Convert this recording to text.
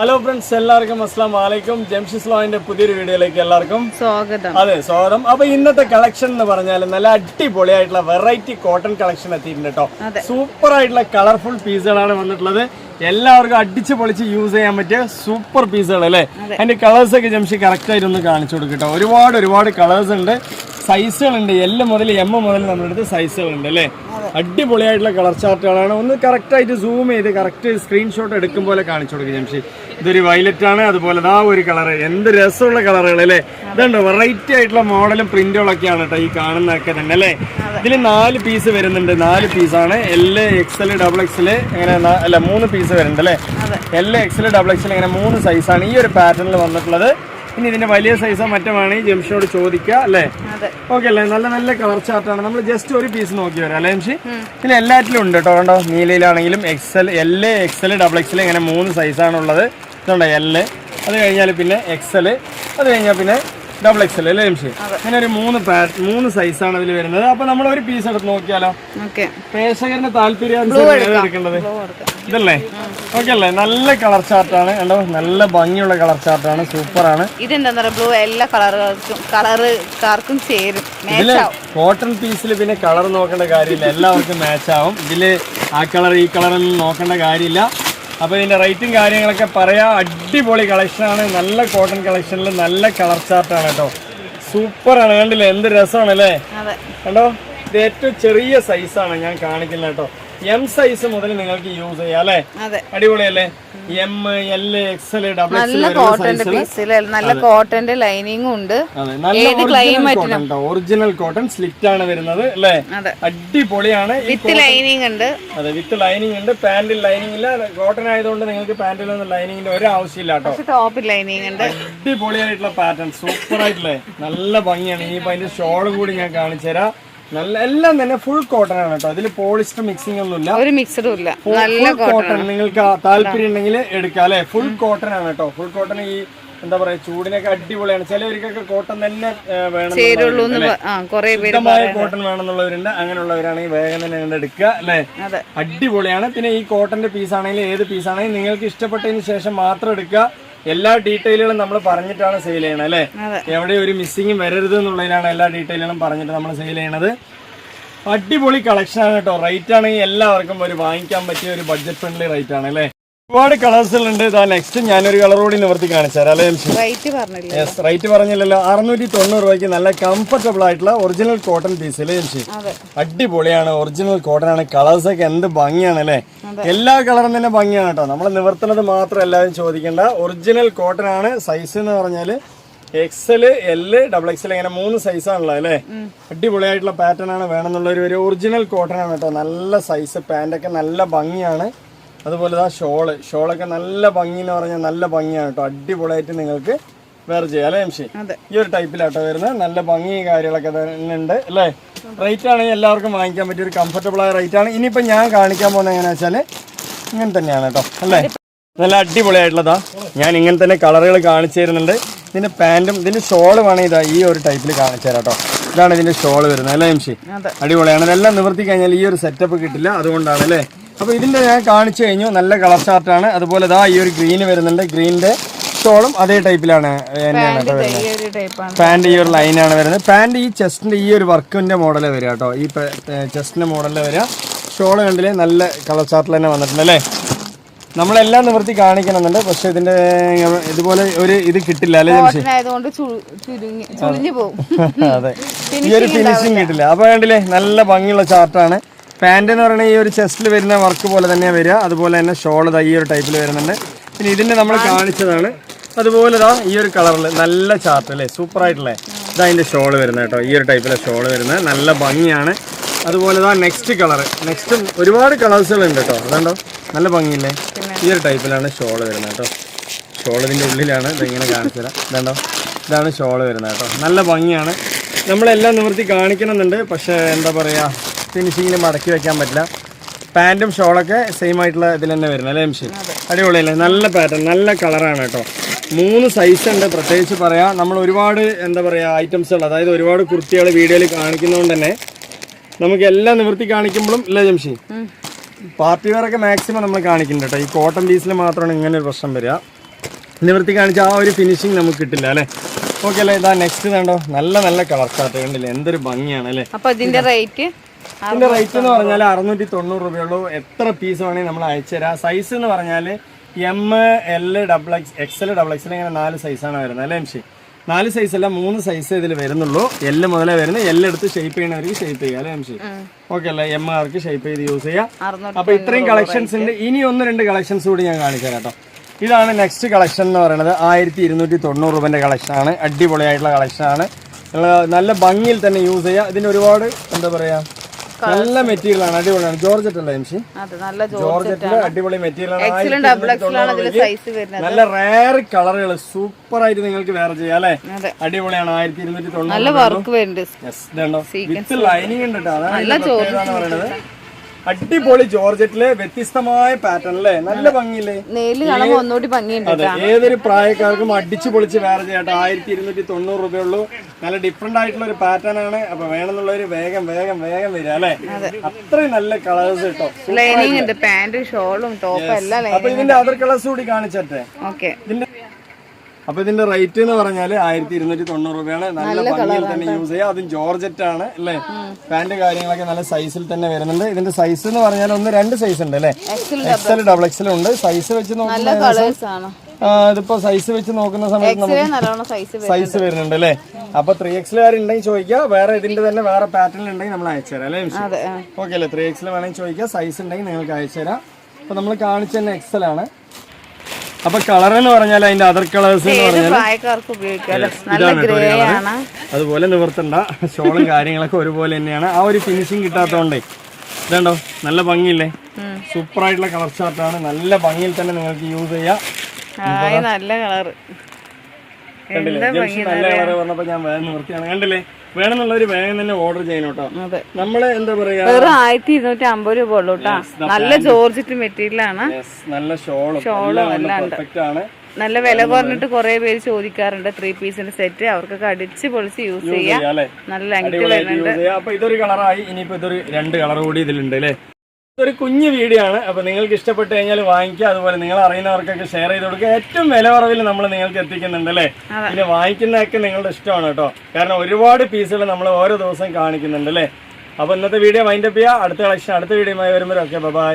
Hello friends എല്ലാവർക്കും അസ്ലാം വലൈക്കും ജംഷിസ് ലോയിന്റെ പുതിയൊരു വീഡിയോയിലേക്ക് എല്ലാവർക്കും സ്വാഗതം. അതെ സ്വാഗതം. അപ്പൊ ഇന്നത്തെ കളക്ഷൻ എന്ന് പറഞ്ഞാൽ നല്ല അടിപൊളിയായിട്ടുള്ള വെറൈറ്റി കോട്ടൺ കളക്ഷൻ എത്തിയിട്ടുണ്ട് കേട്ടോ സൂപ്പർ ആയിട്ടുള്ള കളർഫുൾ പീസുകളാണ് വന്നിട്ടുള്ളത്. എല്ലാവർക്കും അടിച്ച് പൊളിച്ച് യൂസ് ചെയ്യാൻ പറ്റിയ സൂപ്പർ പീസുകൾ അല്ലേ? അതിന്റെ കളേഴ്സ് ഒക്കെ ജംഷി കറക്റ്റ് ആയിട്ട് ഒന്ന് കാണിച്ചു കൊടുക്കട്ടോ കേട്ടോ ഒരുപാട് ഒരുപാട് കളേഴ്സ് ഉണ്ട്. സൈസുകളുണ്ട് എല്ലാം മുതൽ എം മുതൽ നമ്മുടെ അടുത്ത് സൈസുകളുണ്ട് അല്ലേ? അടിപൊളിയായിട്ടുള്ള കളർ ചാർട്ടുകളാണ് ഒന്ന് കറക്റ്റ് ആയിട്ട് സൂം ചെയ്ത് കറക്റ്റ് സ്ക്രീൻഷോട്ട് എടുക്കും പോലെ കാണിച്ചു കൊടുക്കും ജംഷി. ഇതൊരു വയലറ്റ് ആണ്. അതുപോലെ ആ ഒരു കളർ എന്ത് രസമുള്ള കളറുകൾ അല്ലേ? ഇതുണ്ട്? വെറൈറ്റി ആയിട്ടുള്ള മോഡലും പ്രിന്റുകളൊക്കെയാണ് കേട്ടോ ഈ കാണുന്നതൊക്കെ തന്നെ അല്ലേ? ഇതിൽ നാല് പീസ് വരുന്നുണ്ട്. നാല് പീസാണ് എൽ എക്സൽ ഡബിൾ എക്സ് ഇങ്ങനെ അല്ല മൂന്ന് പീസ് വരുന്നുണ്ട് അല്ലേ? എൽ എക്സൽ ഡബിൾ എക്സിൽ ഇങ്ങനെ മൂന്ന് സൈസാണ് ഈ ഒരു പാറ്റേണിൽ വന്നിട്ടുള്ളത് ഇനി ഇതിന്റെ വലിയ സൈസോ മറ്റോ വേണമെങ്കിൽ ജംഷിനോട് ചോദിക്കുക അല്ലേ? ഓക്കെ അല്ലേ? നല്ല നല്ല കളർ ചാർട്ടാണ് നമ്മൾ ജസ്റ്റ് ഒരു പീസ് നോക്കി വരാം അല്ലേ ജംഷി? പിന്നെ എല്ലാറ്റിലും ഉണ്ട് കേട്ടോ കണ്ടോ? നീലയിലാണെങ്കിലും XL L XL double XL ഇങ്ങനെ മൂന്ന് സൈസാണ് ഉള്ളത്. ഇതുണ്ടോ എൽ അത് കഴിഞ്ഞാൽ പിന്നെ എക്സൽ അത് കഴിഞ്ഞാൽ പിന്നെ ഡബിൾ എക്സൽ അല്ലേ ജംഷി? അങ്ങനെ ഒരു മൂന്ന് മൂന്ന് സൈസാണ് അതിൽ വരുന്നത്. അപ്പൊ നമ്മൾ ഒരു പീസ് എടുത്ത് നോക്കിയാലോ? പ്രേക്ഷകരുടെ താല്പര്യം എടുക്കേണ്ടത്? ഇതല്ലേ? ഓക്കെ അല്ലേ നല്ല കളർ ചാർട്ടാണ് കണ്ടോ? നല്ല ഭംഗിയുള്ള കളർ ചാർട്ടാണ് സൂപ്പറാണ്. ഇതെന്താ ബ്ലൂ എല്ലാ കളറുകൾക്കും കളറുകാർക്കും ചേരും. ഇതിൽ കോട്ടൺ പീസിൽ പിന്നെ കളർ നോക്കേണ്ട കാര്യമില്ല. എല്ലാവർക്കും മാച്ച് ആവും. ഇതിൽ ആ കളർ ഈ കളർ ഒന്നും നോക്കേണ്ട കാര്യമില്ല. അപ്പൊ ഇതിന്റെ റേറ്റും കാര്യങ്ങളൊക്കെ പറയാ. അടിപൊളി കളക്ഷനാണ് നല്ല കോട്ടൺ കളക്ഷനിൽ നല്ല കളർ ചാർട്ടാണ് കേട്ടോ. സൂപ്പറാണ്. കണ്ടില്ലേ? എന്ത് രസമാണ് അല്ലേ കണ്ടോ? ഇത് ഏറ്റവും ചെറിയ സൈസാണ് ഞാൻ കാണിക്കുന്നത് കേട്ടോ. എം സൈസ് മുതൽ നിങ്ങൾക്ക് യൂസ് ചെയ്യാം അല്ലേ? അടിപൊളിയല്ലേ? എം എൽ എക്സൽ ഡബിൾ നല്ല കോട്ടൺ കോട്ടന്റെ പീസിൽ നല്ല കോട്ടന്റെ ലൈനിങ്ങും ഉണ്ട്. ഏത് ക്ലൈമറ്റിനും കോട്ടൺ ഒറിജിനൽ കോട്ടൺ സ്ലിറ്റ് ആണ് വരുന്നത് അല്ലേ? അടിപൊളിയാണ്. വിത്ത് ലൈനിങ് ഉണ്ട്. അതെ വിത്ത് ലൈനിങ് ഉണ്ട്. പാന്റിൽ ലൈനിങ് ഇല്ല. കോട്ടൺ ആയതുകൊണ്ട് നിങ്ങൾക്ക് പാന്റിലൊന്നും ലൈനിങ്ങിന്റെ ഒരു ആവശ്യമില്ല കേട്ടോ. ടോപ്പിൽ ലൈനിങ് ഉണ്ട്. അടിപൊളിയായിട്ടുള്ള പാറ്റേൺ സൂപ്പർ ആയിട്ടില്ലേ നല്ല ഭംഗിയാണ്. ഈ അതിന്റെ ഷോൾ കൂടി ഞാൻ കാണിച്ചു തരാം നല്ല എല്ലാം തന്നെ ഫുൾ കോട്ടൺ ആണ് കേട്ടോ. അതിൽ പോളിസ്റ്റർ മിക്സിംഗ് ഒന്നുമില്ല ഒരു മിക്സഡും ഇല്ല. നല്ല കോട്ടൺ നിങ്ങൾക്ക് താല്പര്യം ഉണ്ടെങ്കിൽ എടുക്കാം അല്ലെ? ഫുൾ കോട്ടൺ ആണ് കേട്ടോ. ഫുൾ കോട്ടൺ ഈ എന്താ പറയാ ചൂടിനൊക്കെ അടിപൊളിയാണ്. ചിലവർക്കൊക്കെ കോട്ടൺ തന്നെ വേണം ശുദ്ധമായ കോട്ടൺ വേണമെന്നുള്ളവരുണ്ട്. അങ്ങനെയുള്ളവരാണെങ്കിൽ വേഗം തന്നെ കണ്ട് എടുക്കുക അല്ലെ? അടിപൊളിയാണ്. പിന്നെ ഈ കോട്ടന്റെ പീസ് ആണെങ്കിലും ഏത് പീസ് ആണെങ്കിലും നിങ്ങൾക്ക് ഇഷ്ടപ്പെട്ടതിന് ശേഷം മാത്രം എടുക്കുക. എല്ലാ ഡീറ്റെയിലുകളും നമ്മൾ പറഞ്ഞിട്ടാണ് സെയിൽ ചെയ്യണത് അല്ലേ. എവിടെ ഒരു മിസ്സിങ്ങും വരരുത് എന്നുള്ളതിനാണ് എല്ലാ ഡീറ്റെയിലുകളും പറഞ്ഞിട്ട് നമ്മൾ സെയിൽ ചെയ്യണത്. അടിപൊളി കളക്ഷൻ ആണ് കേട്ടോ. റേറ്റ് ആണെങ്കിൽ എല്ലാവർക്കും ഒരു വാങ്ങിക്കാൻ പറ്റിയ ഒരു ബഡ്ജറ്റ് ഫ്രണ്ട്ലി റേറ്റ് ആണ് അല്ലേ? ഒരുപാട് കളേഴ്സുകളുണ്ട് ഇതാ നെക്സ്റ്റ് ഞാനൊരു കളർ കൂടി നിവർത്തി കാണിച്ചു തരാം അല്ലേ യെസ് റേറ്റ് പറഞ്ഞില്ലല്ലോ. അറുന്നൂറ്റി തൊണ്ണൂറ് രൂപയ്ക്ക് നല്ല കംഫർട്ടബിൾ ആയിട്ടുള്ള ഒറിജിനൽ കോട്ടൺ പീസ് അല്ലേ അടിപൊളിയാണ്. ഒറിജിനൽ കോട്ടൺ ആണ്. കളേഴ്സ് ഒക്കെ എന്ത് ഭംഗിയാണ് അല്ലേ? എല്ലാ കളറും തന്നെ ഭംഗിയാണ് കേട്ടോ. നമ്മൾ നിവർത്തുന്നത് മാത്രം എല്ലാവരും ചോദിക്കേണ്ട. ഒറിജിനൽ കോട്ടൺ ആണ്. സൈസ് എന്ന് പറഞ്ഞാൽ എക്സൽ എൽ ഡബിൾ എക്സൽ ഇങ്ങനെ മൂന്ന് സൈസാണല്ലോ അല്ലേ? അടിപൊളിയായിട്ടുള്ള പാറ്റേൺ ആണ് വേണമെന്നുള്ള ഒരു ഒരു ഒറിജിനൽ കോട്ടൺ ആണ് കേട്ടോ. നല്ല സൈസ് പാന്റൊക്കെ നല്ല ഭംഗിയാണ്. അതുപോലെ ആ ഷോൾ ഷോളൊക്കെ നല്ല ഭംഗി എന്ന് പറഞ്ഞാൽ നല്ല ഭംഗിയാണ് കേട്ടോ. അടിപൊളിയായിട്ട് നിങ്ങൾക്ക് വേറെ ചെയ്യാം. അല്ലേ എംഷി ഈ ഒരു ടൈപ്പിലാട്ടോ വരുന്നത്. നല്ല ഭംഗി കാര്യങ്ങളൊക്കെ തന്നെ ഉണ്ട്. അല്ലേ? റേറ്റ് ആണെങ്കിൽ എല്ലാവർക്കും വാങ്ങിക്കാൻ പറ്റിയ ഒരു കംഫർട്ടബിൾ ആയ റേറ്റ് ആണ്. ഇനിയിപ്പോൾ ഞാൻ കാണിക്കാൻ പോകുന്നത് എങ്ങനെയാ വെച്ചാൽ ഇങ്ങനെ തന്നെയാണ് കേട്ടോ അല്ലേ? നല്ല അടിപൊളിയായിട്ടുള്ളതാ. ഞാൻ ഇങ്ങനെ തന്നെ കളറുകൾ കാണിച്ചു തരുന്നുണ്ട്. ഇതിന്റെ പാന്റും ഇതിന്റെ ഷോൾ വേണമെങ്കിൽ ഇതാ ഈ ഒരു ടൈപ്പിൽ കാണിച്ചു തരാം കേട്ടോ. ഇതാണ് ഇതിന്റെ ഷോൾ വരുന്നത് അല്ലേ എംഷി അടിപൊളിയാണ്. ഇതെല്ലാം നിവർത്തി കഴിഞ്ഞാൽ ഈ ഒരു സെറ്റപ്പ് കിട്ടില്ല അതുകൊണ്ടാണ് അല്ലേ? അപ്പോൾ ഇതിന്റെ ഞാൻ കാണിച്ചു കഴിഞ്ഞു. നല്ല കളർ ഷാർട്ടാണ് അതുപോലെ ഇതാ ഈ ഒരു ഗ്രീന് വരുന്നുണ്ട്. ഗ്രീനിന്റെ ഷോളും അതേ ടൈപ്പിലാണ് പാന്റ് ഈ ഒരു ലൈനാണ് വരുന്നത്. പാന്റ് ഈ ചെസ്റ്റിന്റെ ഈ ഒരു വർക്കിന്റെ മോഡലെ വരിക കേട്ടോ. ഈ ചെസ്റ്റിന്റെ മോഡലെ വരിക. ഷോൾ കണ്ടില്ലേ? നല്ല കളർ ചാർട്ടിൽ തന്നെ വന്നിട്ടുണ്ട് അല്ലേ? നമ്മളെല്ലാം നിവൃത്തി കാണിക്കണമെന്നുണ്ട്. പക്ഷെ ഇതിന്റെ ഇതുപോലെ ഒരു ഇത് കിട്ടില്ല അല്ലേ അതെ. ഈ ഒരു ഫിനിഷിങ് കിട്ടില്ല. അപ്പൊ കണ്ടില്ലേ? നല്ല ഭംഗിയുള്ള ചാർട്ടാണ്. പാന്റ് എന്ന് പറയുന്നത് ഈ ഒരു ചെസ്റ്റിൽ വരുന്ന വർക്ക് പോലെ തന്നെയാണ് വരിക. അതുപോലെ തന്നെ ഷോൾ ഈ ഒരു ടൈപ്പിൽ വരുന്നുണ്ട്. പിന്നെ ഇതിന്റെ നമ്മൾ കാണിച്ചതാണ്. അതുപോലെ ഇതാ ഈ ഒരു കളറിൽ നല്ല ചാർട്ട് അല്ലേ? സൂപ്പർ ആയിട്ടുള്ള. ഇതാ അതിന്റെ ഷോൾ വരുന്നത് കേട്ടോ. ഈ ഒരു ടൈപ്പിലെ ഷോൾ വരുന്നത്. നല്ല ഭംഗിയാണ്. അതുപോലെ ഇതാ നെക്സ്റ്റ് കളർ നെക്സ്റ്റ് ഒരുപാട് കളേഴ്സുകളുണ്ട് കേട്ടോ. അതുണ്ടോ? നല്ല ഭംഗിയില്ലേ? ഈ ഒരു ടൈപ്പിലാണ് ഷോൾ വരുന്നത് കേട്ടോ. ഷോൾ ഇതിന്റെ ഉള്ളിലാണ്. ഇതിങ്ങനെ കാണിച്ചു തരാം. ഇതുണ്ടോ? ഇതാണ് ഷോൾ വരുന്നത് കേട്ടോ. നല്ല ഭംഗിയാണ്. നമ്മളെല്ലാം നിവൃത്തി കാണിക്കണമെന്നുണ്ട്. പക്ഷേ എന്താ പറയുക ഫിനിഷിങ്ങിൽ മടക്കി വെക്കാൻ പറ്റില്ല. പാന്റും ഷോളൊക്കെ സെയിം ആയിട്ടുള്ള ഇതിൽ തന്നെ വരുന്നത് അല്ലേ എംഷി അടിപൊളിയല്ലേ? നല്ല പാറ്റേൺ നല്ല കളറാണ് കേട്ടോ. മൂന്ന് സൈസ് ഉണ്ട്. പ്രത്യേകിച്ച് പറയാം നമ്മൾ ഒരുപാട് എന്താ പറയുക ഐറ്റംസുകൾ അതായത് ഒരുപാട് കുർത്തികൾ വീഡിയോയിൽ കാണിക്കുന്നതുകൊണ്ട് തന്നെ നമുക്ക് എല്ലാം നിവർത്തി കാണിക്കുമ്പോഴും ഇല്ല ജംഷി. പാർട്ടി വേറൊക്കെ മാക്സിമം നമ്മൾ കാണിക്കുന്നുണ്ട് കേട്ടോ. ഈ കോട്ടൺ പീസിൽ മാത്രമാണ് ഇങ്ങനെ ഒരു പ്രശ്നം വരിക. നിവൃത്തി കാണിച്ച ആ ഒരു ഫിനിഷിങ് നമുക്ക് കിട്ടില്ല അല്ലേ? ഓക്കെ അല്ലേ? ഇതാ നെക്സ്റ്റ് വേണ്ടോ നല്ല നല്ല കളർ ചാർട്ട് കണ്ടില്ലേ? എന്തൊരു ഭംഗിയാണ് അല്ലേ? അപ്പൊ ഇതിന്റെ റേറ്റ് ഇതിന്റെ റേറ്റ് എന്ന് പറഞ്ഞാൽ അറുന്നൂറ്റി തൊണ്ണൂറ് രൂപയുള്ളൂ. എത്ര പീസ് വേണമെങ്കിൽ നമ്മൾ അയച്ചു തരാം സൈസ് എന്ന് പറഞ്ഞാൽ M L double X X L double X ഇങ്ങനെ നാല് സൈസാണ് വരുന്നത് അല്ലേ എംഷി? നാല് സൈസ് അല്ല മൂന്ന് സൈസ് ഇതിൽ വരുന്നുള്ളൂ. എല്ല് മുതലേ വരുന്നത് എല്ല് എടുത്ത് ഷേപ്പ് ചെയ്യണവർക്ക് ഷേപ്പ് ചെയ്യാം അല്ലേ എംഷി? ഓക്കെ അല്ലേ എം ആർക്ക് ഷേപ്പ് ചെയ്ത് യൂസ് ചെയ്യാം അപ്പൊ ഇത്രയും കളക്ഷൻസ് ഉണ്ട്. ഇനി ഒന്ന് രണ്ട് കളക്ഷൻസ് കൂടി ഞാൻ കാണിച്ചു കേട്ടോ. ഇതാണ് നെക്സ്റ്റ് കളക്ഷൻ എന്ന് പറയുന്നത്. ആയിരത്തി ഇരുന്നൂറ്റി തൊണ്ണൂറ് രൂപന്റെ കളക്ഷനാണ് ആണ്. അടിപൊളിയായിട്ടുള്ള കളക്ഷൻ ആണ്. നല്ല ഭംഗിയിൽ തന്നെ യൂസ് ചെയ്യാം ഇതിന് ഒരുപാട് എന്താ പറയാ നല്ല മെറ്റീരിയൽ ആണ് അടിപൊളിയാണ്. ജോർജറ്റ് അല്ലേ എംസി ജോർജറ്റിൽ അടിപൊളി മെറ്റീരിയൽ ആണ് നല്ല റയർ കളറുകൾ സൂപ്പർ ആയിട്ട് നിങ്ങൾക്ക് വേറെ ചെയ്യാം അല്ലെ? അടിപൊളിയാണ്. ആയിരത്തി ഇരുന്നൂറ്റി തൊണ്ണൂറ് വിത്ത് ലൈനിങ് ഉണ്ട്? കേട്ടോ അതാണ് പറയുന്നത്. അടിപൊളി ജോർജറ്റിലെ വ്യത്യസ്തമായ പാറ്റേൺ അല്ലേ നല്ല ഭംഗിയില്ലേ? ഒന്നുകൂടി ഭംഗിയുണ്ട് അതെ ഏതൊരു പ്രായക്കാർക്കും അടിച്ചു പൊളിച്ച് വേറെ ചെയ്യട്ടെ ആയിരത്തി ഇരുന്നൂറ്റി തൊണ്ണൂറ് രൂപയുള്ളൂ നല്ല ഡിഫറെന്റ് ആയിട്ടുള്ള ഒരു പാറ്റേൺ ആണ്. അപ്പൊ വേണമെന്നുള്ളവര് വേഗം വേഗം വേഗം വരിക അല്ലെ? അത്രയും നല്ല കളേഴ്സ് കിട്ടും. ലൈനിങ് ഉണ്ട്. പാന്റും ഷോളും ടോപ്പും എല്ലാം അപ്പൊ ഇതിന്റെ അതർ കളേഴ്സ് കൂടി കാണിച്ചട്ടെ? ഓക്കെ ഇതിന്റെ അപ്പൊ ഇതിന്റെ റേറ്റ് എന്ന് പറഞ്ഞാൽ ആയിരത്തി ഇരുന്നൂറ്റി തൊണ്ണൂറ് രൂപയാണ്. നല്ല ഭംഗിയിൽ തന്നെ യൂസ് ചെയ്യുക അതും ജോർജറ്റ് ആണ് അല്ലേ? പാന്റ് കാര്യങ്ങളൊക്കെ നല്ല സൈസിൽ തന്നെ വരുന്നുണ്ട്. ഇതിന്റെ സൈസ് എന്ന് പറഞ്ഞാൽ ഒന്ന് രണ്ട് സൈസ് ഉണ്ട് അല്ലേ? എക്സൽ ഡബിൾ എക്സൽ ഉണ്ട്. സൈസ് വെച്ച് നോക്കുന്ന ഇതിപ്പോ സൈസ് വെച്ച് നോക്കുന്ന സമയത്ത് നമുക്ക് സൈസ് വരും സൈസ് വരുന്നുണ്ട്. അല്ലേ? അപ്പൊ ത്രീ എക്സിലുകാരുണ്ടെങ്കിൽ ചോദിക്കുക വേറെ ഇതിന്റെ തന്നെ വേറെ പാറ്റേൺ ഉണ്ടെങ്കിൽ നമ്മൾ അയച്ചുതരാം അല്ലേ ഓക്കെ അല്ലേ? ത്രീ എക്സിൽ വേണമെങ്കിൽ ചോദിക്കുക സൈസ് ഉണ്ടെങ്കിൽ നിങ്ങൾക്ക് അയച്ചുതരാം അപ്പൊ നമ്മൾ കാണിച്ചു തന്നെ എക്സൽ ആണ്. അപ്പൊ കളർ എന്ന് പറഞ്ഞാൽ അതിന്റെ അതർ കളേഴ്സ് എന്ന് പറഞ്ഞാൽ അതുപോലെ നിവർത്തണ്ട. ഷോളും കാര്യങ്ങളൊക്കെ ഒരുപോലെ തന്നെയാണ്. ആ ഒരു ഫിനിഷിങ് കിട്ടാത്തോണ്ടേ. ഇതുണ്ടോ? നല്ല ഭംഗിയില്ലേ? സൂപ്പർ ആയിട്ടുള്ള കളർ ചാർട്ടാണ് നല്ല ഭംഗിയിൽ തന്നെ നിങ്ങൾക്ക് യൂസ് ചെയ്യാം. നല്ല കളർ കണ്ടില്ലേ? നല്ല കളർ പറഞ്ഞപ്പോ ഞാൻ വേറെ നിവർത്തിയാണ്. കണ്ടില്ലേ? വേണമെന്നുള്ളവര് വേഗം തന്നെ ഓർഡർ ചെയ്യണം കേട്ടോ. നമ്മൾ എന്താ പറയാ? വെറും ആയിരത്തി ഇരുന്നൂറ്റി അമ്പത് രൂപ ഉള്ളൂ കേട്ടോ. നല്ല ജോർജറ്റ് മെറ്റീരിയൽ ആണ്. നല്ല ഷോളും. എല്ലാം പെർഫെക്റ്റ് ആണ്. നല്ല വില കുറഞ്ഞിട്ട് കുറെ പേര് ചോദിക്കാറുണ്ട് ത്രീ പീസിന്റെ സെറ്റ് അവർക്കൊക്കെ അടിച്ച് പൊളിച്ച് യൂസ് ചെയ്യാം. നല്ല ലെങ്ത് വരുന്നുണ്ട്. അപ്പൊ ഇതൊരു കളറായി ഇനിയിപ്പോ ഇതൊരു രണ്ട് കളർ കൂടി ഇതിലുണ്ട് അല്ലേ? ഇതൊരു കുഞ്ഞു വീഡിയോ ആണ്. അപ്പോൾ നിങ്ങൾക്ക് ഇഷ്ടപ്പെട്ട് കഴിഞ്ഞാൽ വാങ്ങിക്കുക. അതുപോലെ നിങ്ങൾ അറിയുന്നവർക്കൊക്കെ ഷെയർ ചെയ്ത് കൊടുക്കുക. ഏറ്റവും വില കുറവിൽ നമ്മൾ നിങ്ങൾക്ക് എത്തിക്കുന്നുണ്ട് അല്ലേ? പിന്നെ വാങ്ങിക്കുന്നതൊക്കെ നിങ്ങളുടെ ഇഷ്ടമാണ് കേട്ടോ. കാരണം ഒരുപാട് പീസുകൾ നമ്മൾ ഓരോ ദിവസം കാണിക്കുന്നുണ്ട് അല്ലേ? അപ്പൊ ഇന്നത്തെ വീഡിയോ വൈൻഡപ്പ് ചെയ്യുക അടുത്ത കളക്ഷൻ അടുത്ത വീഡിയോയുമായി വരുമ്പോഴൊക്കെ. ബൈ